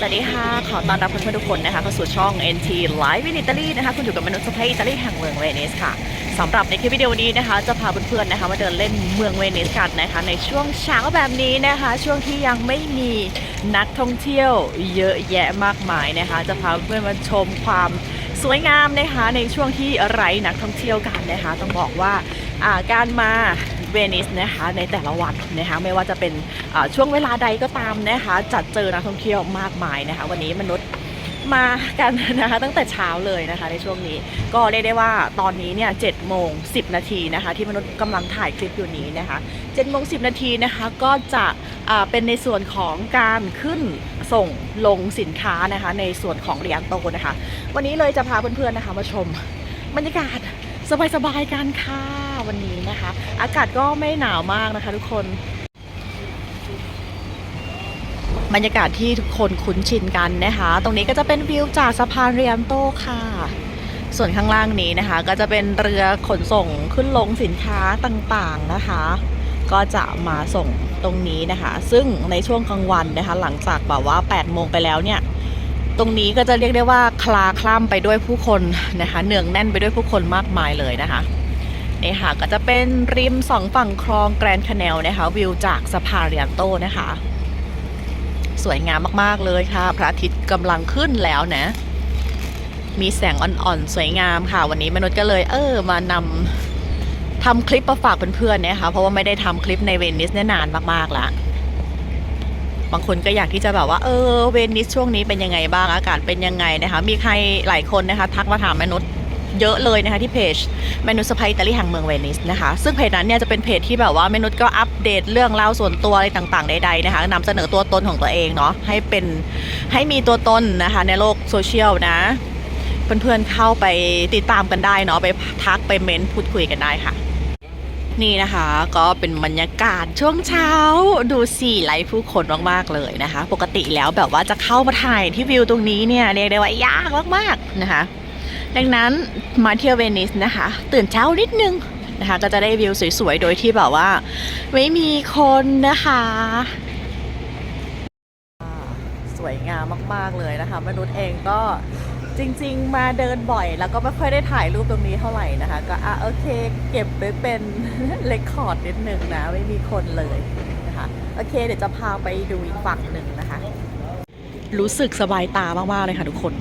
สวัสดีค่ะ ขอต้อนรับเพื่อนๆทุกคนนะคะเข้าสู่ช่อง NT Live in Italy นะคะ คุณอยู่กับมนุษย์สะพ้ายอิตาลีแห่งเมืองเวนิสค่ะสำหรับในคลิปวิดีโอนี้นะคะ จะพาเพื่อนๆนะคะมาเดินเล่นเมืองเวนิสกันนะคะ ในช่วงเช้าแบบนี้นะคะ ช่วงที่ยังไม่มีนักท่องเที่ยวเยอะแยะมากมายนะคะ จะพาเพื่อนมาชมความสวยงามนะคะ ในช่วงที่ไร้นักท่องเที่ยวกันนะคะ ต้องบอกว่าการมา เวนิสนะคะในแต่ละวันนะคะไม่ว่าจะเป็นช่วงเวลาใดก็ตามนะคะจัดเจอนักท่องเที่ยวมากมายนะคะวันนี้มนุษย์มากันนะคะตั้งแต่เช้าเลยนะคะในช่วงนี้ก็เรียกได้ว่าตอนนี้เนี่ยเจ็ดโมงสินาทีนะคะที่มนุษย์กำลังถ่ายคลิปอยู่นี้นะคะเจ็ดโมงสินาทีนะคะก็จะเป็นในส่วนของการขึ้นส่งลงสินค้านะคะในส่วนของเรียนโตนะคะ วันนี้เลยจะพาเพื่อนๆนะคะมาชมบรรยากาศสบายๆกันค่ะ วันนี้นะคะ อากาศก็ไม่หนาวมากนะคะทุกคนบรรยากาศที่ทุกคนคุ้นชินกันนะคะ ตรงนี้ก็จะเป็นวิวจากสะพานเรียนโตค่ะ ส่วนข้างล่างนี้นะคะ ก็จะเป็นเรือขนส่งขึ้นลงสินค้าต่างๆนะคะ ก็จะมาส่งตรงนี้นะคะ ซึ่งในช่วงกลางวันนะคะ หลังจากแบบว่า 8 โมงไปแล้วเนี่ย ตรงนี้ก็จะเรียกได้ว่าคลาคล่ำไปด้วยผู้คนนะคะ เนืองแน่นไปด้วยผู้คนมากมายเลยนะคะ นี่ค่ะก็จะเป็นริมสองฝั่งคลองแกรนคาเนลนะคะ วิวจากสะพานเรียนโตนะคะ สวยงามมากๆเลยค่ะ พระอาทิตย์กำลังขึ้นแล้วนะ มีแสงอ่อนๆ สวยงามค่ะ วันนี้มนุษย์ก็เลย เออมานำทำคลิปมาฝากเพื่อนๆนะคะ เพราะว่าไม่ได้ทำคลิปในเวนิสเนี่ยนานมากๆแล้วบางคนก็อยากที่จะแบบว่าเออเวนิสช่วงนี้เป็นยังไงบ้างอากาศเป็นยังไงนะคะ มีใครหลายคนนะคะ ทักมาถามมนุษย์ เยอะเลยนะคะที่เพจเมนูสไปอิตาลีแห่งเมืองเวนิสนะคะ ซึ่งเพจนั้นเนี่ยจะเป็นเพจที่แบบว่าเมนุษย์ก็อัปเดตเรื่องราวส่วนตัวอะไรต่างๆใดๆนะคะนำเสนอตัวตนของตัวเองเนาะให้เป็นให้มีตัวตนนะคะในโลกโซเชียลนะ เพื่อนๆเข้าไปติดตามกันได้เนาะไปทักไปเม้นพูดคุยกันได้ค่ะนี่นะคะก็เป็นบรรยากาศช่วงเช้าดูสิไลฟ์ผู้คนมากๆเลยนะคะ ปกติแล้วแบบว่าจะเข้ามาถ่ายที่วิวตรงนี้เนี่ยเรียกได้ว่ายากมากๆนะคะ ดังนั้นมาเที่ยวเวนิสนะคะ ตื่นเช้านิดนึงนะคะ ก็จะได้วิวสวยๆ โดยที่แบบว่า ไม่มีคนนะคะ สวยงามมากๆเลยนะคะ มนุษย์เองก็จริง ๆ มาเดินบ่อย แล้วก็ไม่ค่อยได้ถ่ายรูปตรงนี้เท่าไหร่นะคะ ก็อะโอเค เก็บไว้เป็นเรคคอร์ดนิดนึงนะ ไม่มีคนเลยนะคะ โอเค เดี๋ยวจะพาไปดูอีกฝั่งหนึ่งนะคะ รู้สึกสบายตามาก ๆ เลยค่ะทุกคน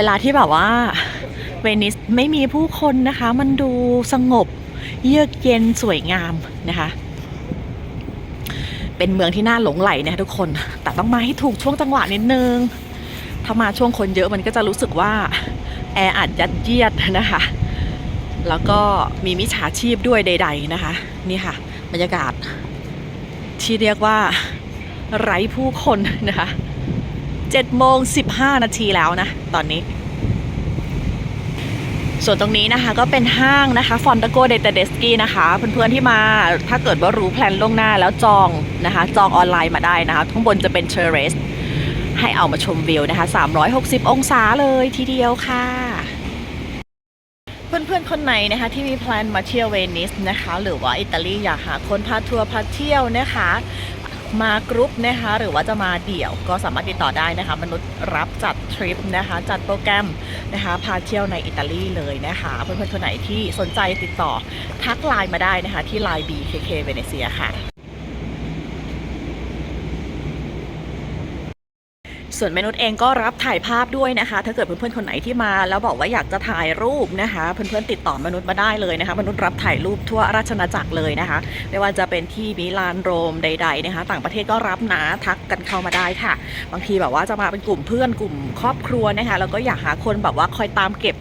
เวลาที่แบบว่าเวนิสไม่มีผู้คนนะคะ มันดูสงบเยือกเย็นสวยงามนะคะ เป็นเมืองที่น่าหลงไหลนะคะทุกคน แต่ต้องมาให้ถูกช่วงจังหวะนิดนึง ถ้ามาช่วงคนเยอะมันก็จะรู้สึกว่าแออัดยัดเยียดนะคะ แล้วก็มีมิจฉาชีพด้วยใด ๆนะคะ นี่ค่ะ บรรยากาศที่เรียกว่าไร้ผู้คนนะคะ 7โมง15 นาทีแล้วนะ ตอนนี้ ส่วนตรงนี้นะคะก็เป็นห้างนะคะฟอนตาโกเดตเดสกีนะคะ เพื่อนๆที่มาถ้าเกิดว่ารู้แพลนล่วงหน้าแล้วจองนะคะ จองออนไลน์มาได้นะคะข้างบนจะเป็นเชอร์เรสให้เอามาชมวิวนะคะ 360 องศาเลยทีเดียวค่ะ เพื่อนๆ คนไหนนะคะ ที่มีแพลนมาเที่ยวเวนิสนะคะ หรือว่าอิตาลีอยากหาคนพาทัวร์พาเที่ยวนะคะ มากรุ๊ปนะคะหรือว่าจะมาเดี่ยวก็สามารถติดต่อได้นะคะ มนุษย์รับจัดทริปนะคะ จัดโปรแกรมนะคะพาเที่ยวในอิตาลีเลยนะคะเพื่อนๆคนไหนที่สนใจติดต่อทักไลน์มาได้นะคะ ที่ไลน์ BKK เวเนเซียค่ะ ส่วนแมนุษย์เองก็รับถ่ายภาพด้วยนะคะ ถ้าเกิดเพื่อนๆคนไหนที่มา แล้วบอกว่าอยากจะถ่ายรูปนะคะ เพื่อนๆติดต่อมนุษย์มาได้เลยนะคะ มนุษย์รับถ่ายรูปทั่วราชนาจักรเลยนะคะ ไม่ว่าจะเป็นที่มิลานโรมใด ๆนะคะ ต่างประเทศก็รับนะทักกันเข้ามาได้ค่ะ บางทีแบบว่าจะมาเป็นกลุ่มเพื่อนกลุ่มครอบครัวนะคะ แล้วก็อยากหาคนแบบว่าคอยตามเก็บ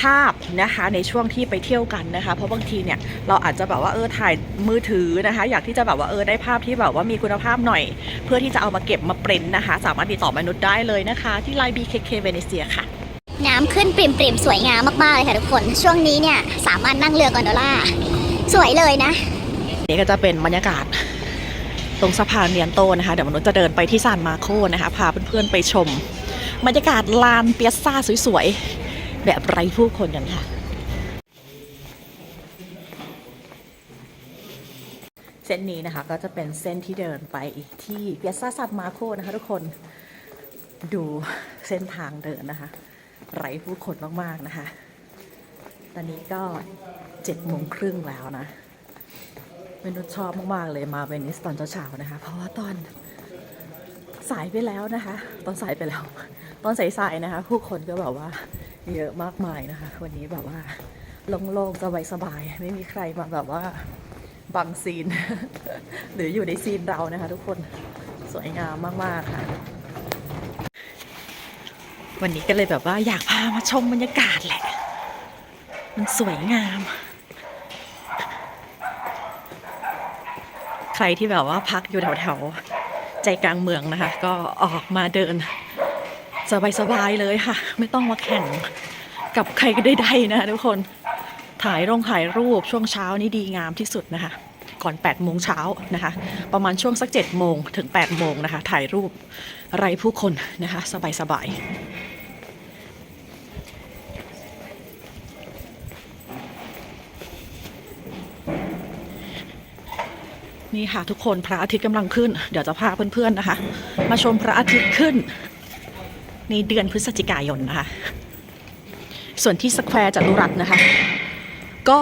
ภาพนะคะในช่วงที่ไปเที่ยวกันนะคะ เพราะบางทีเนี่ยเราอาจจะแบบว่าเออถ่ายมือถือนะคะ อยากที่จะแบบว่าเออได้ภาพที่แบบว่ามีคุณภาพหน่อย เพื่อที่จะเอามาเก็บมาปริ้นนะคะ สามารถติดต่อมนุษย์ได้เลยนะคะ ที่ไลน์ BKK เวเนเซียค่ะน้ำขึ้นปริมๆ สวยงามมาก ๆ เลยค่ะทุกคน ช่วงนี้เนี่ยสามารถนั่งเรือกอนโดล่า สวยเลยนะ นี่ก็จะเป็นบรรยากาศ ตรงสะพานเนียนโตนะคะ เดี๋ยวมนุษย์จะเดินไปที่ซานมาโคนะคะ พาเพื่อน ๆ ไปชม บรรยากาศลานเปียซ่าสวย ๆ แบบไร้ผู้คนกันค่ะ เส้นนี้นะคะก็จะเป็นเส้นที่เดินไปอีกที่เปียซาซัตมาโคนะคะทุกคนดูเส้นทางเดินนะคะ ไร้ผู้คนมากๆนะคะ ตอนนี้ก็เจ็ดโมงครึ่งแล้วนะเมนุชชอบมากๆเลยมาเวนิสตอนเช้าๆนะคะ เพราะว่าตอนสายไปแล้วนะคะ ตอนสายไปแล้ว ตอนสายๆนะคะ ผู้คนก็แบบว่า เยอะมากมายนะคะ วันนี้แบบว่าโล่งๆสบายๆไม่มีใครมาแบบว่าบังซีน หรืออยู่ในซีนเรานะคะ ทุกคนสวยงามมากๆค่ะ วันนี้ก็เลยแบบว่าอยากพามาชมบรรยากาศแหละ มันสวยงาม ใครที่แบบว่าพักอยู่แถวๆใจกลางเมืองนะคะ ก็ออกมาเดิน สบายๆเลยค่ะ ไม่ต้องมาแข่งกับใครก็ได้ๆนะทุกคนถ่ายร่งถ่ายรูปช่วงเช้านี่ดีงามที่สุดนะคะ ก่อน8โมงเช้านะคะ ประมาณช่วงสัก7โมงถึง8โมงนะคะ ถ่ายรูปไรผู้คนนะคะ สบายๆนี่ค่ะทุกคนพระอาทิตย์กำลังขึ้น เดี๋ยวจะพาเพื่อนๆนะคะ มาชมพระอาทิตย์ขึ้น ในเดือนพฤศจิกายนนะคะ ส่วนที่สแควร์จัตุรัสนะคะ ก็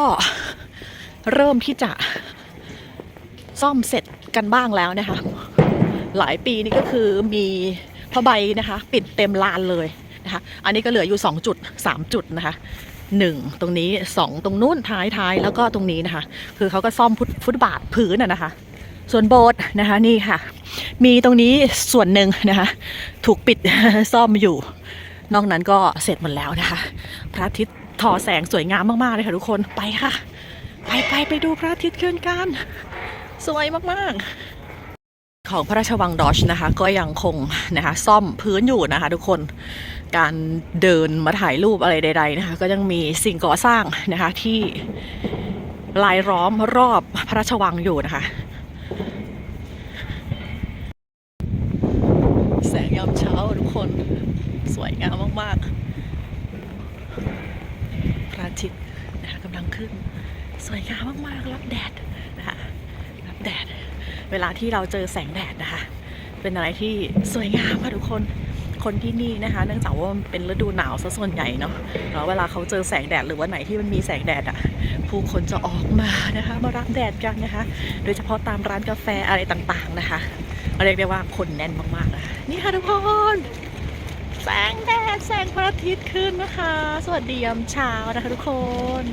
เริ่มที่จะซ่อมเสร็จกันบ้างแล้วนะคะ หลายปีนี่ก็คือมีผ้าใบนะคะ ปิดเต็มลานเลยนะคะ อันนี้ก็เหลืออยู่ 2 จุด 3 จุดนะคะหนึ่งตรงนี้ 2 ตรงนู้นท้ายท้ายแล้วก็ตรงนี้นะคะ คือเขาก็ซ่อมฟุตฟุตบาทพื้นอะนะคะ ส่วนโบสถ์นะคะนี่ค่ะ มีตรงนี้ส่วนหนึ่งนะคะถูกปิดซ่อมอยู่ นอกนั้นก็เสร็จหมดแล้วนะคะ พระอาทิตย์ทอแสงสวยงามมากๆเลยค่ะทุกคนไปค่ะ ไปไปไปดูพระอาทิตย์ขึ้นกัน สวยมากๆของพระราชวังดอชนะคะก็ยังคงนะคะซ่อมพื้นอยู่นะคะทุกคนการเดินมาถ่ายรูปอะไรใดๆนะคะก็ยังมีสิ่งก่อสร้างนะคะที่ลายล้อมรอบพระราชวังอยู่นะคะ แสงยามเช้าทุกคนสวยงามมาก ๆ พระ อาทิตย์นะคะกำลังขึ้น สวยงามมากๆรับแดดนะคะรับแดด เวลาที่เราเจอแสงแดดนะคะ เป็นอะไรที่สวยงามค่ะทุกคนคนที่นี่นะคะ เนื่องจากว่ามันเป็นฤดูหนาวซะส่วนใหญ่เนาะแล้วเวลาเขาเจอแสงแดดหรือว่าไหนที่มันมีแสงแดดอะ่ะ ผู้คนจะออกมานะคะ มารับแดดกันนะคะ โดยเฉพาะตามร้านกาแฟอะไรต่างๆนะคะเรียกได้ว่าคนแน่นมากๆนะะนี่ค่ะทุกคน แสงแดดแสงพระอาทิตย์ขึ้นนะคะ สวัสดียามเช้านะคะทุกคน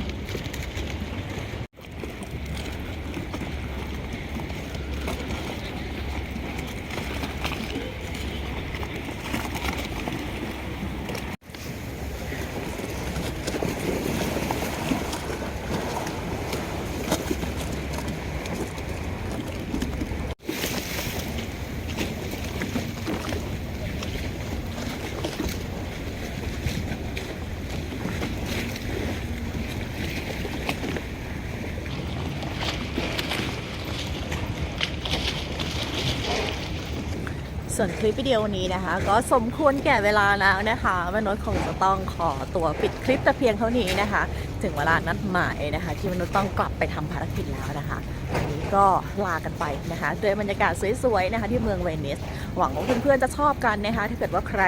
ส่วนคลิปวิดีโอนี้นะคะ ก็สมควรแก่เวลาแล้วนะคะแม่นดคงจะต้องขอตัวปิดคลิปแต่เพียงเท่านี้นะคะ ถึงเวลานัดหมายนะคะ ที่มนุษย์ต้องกลับไปทำภารกิจแล้วนะคะวันนี้ก็ลากันไปนะคะด้วยบรรยากาศสวยๆนะคะ ที่เมืองเวนิส หวังว่าเพื่อนๆจะชอบกันนะคะ ถ้าเกิดว่าใคร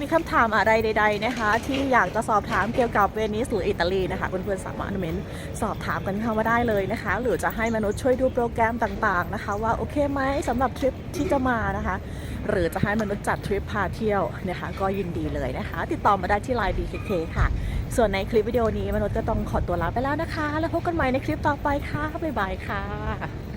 มีคำถามอะไรใด ๆนะคะ ที่อยากจะสอบถามเกี่ยวกับเวนิสหรืออิตาลีนะคะเพื่อนๆสามารถเมนสอบถามกันเข้ามาได้เลยนะคะ หรือจะให้มนุษย์ช่วยดูโปรแกรมต่างๆนะคะ ว่าโอเคไหมสำหรับทริปที่จะมานะคะ หรือจะให้มนุษย์จัดทริปพาเที่ยวนะคะ ก็ยินดีเลยนะคะ ติดต่อมาได้ที่ไลน์ BKK ค่ะ ส่วนในคลิปวิดีโอนี้มนุษย์ก็ต้องขอตัวลาไปแล้วนะคะ แล้วพบกันใหม่ในคลิปต่อไปค่ะบ๊ายบายค่ะ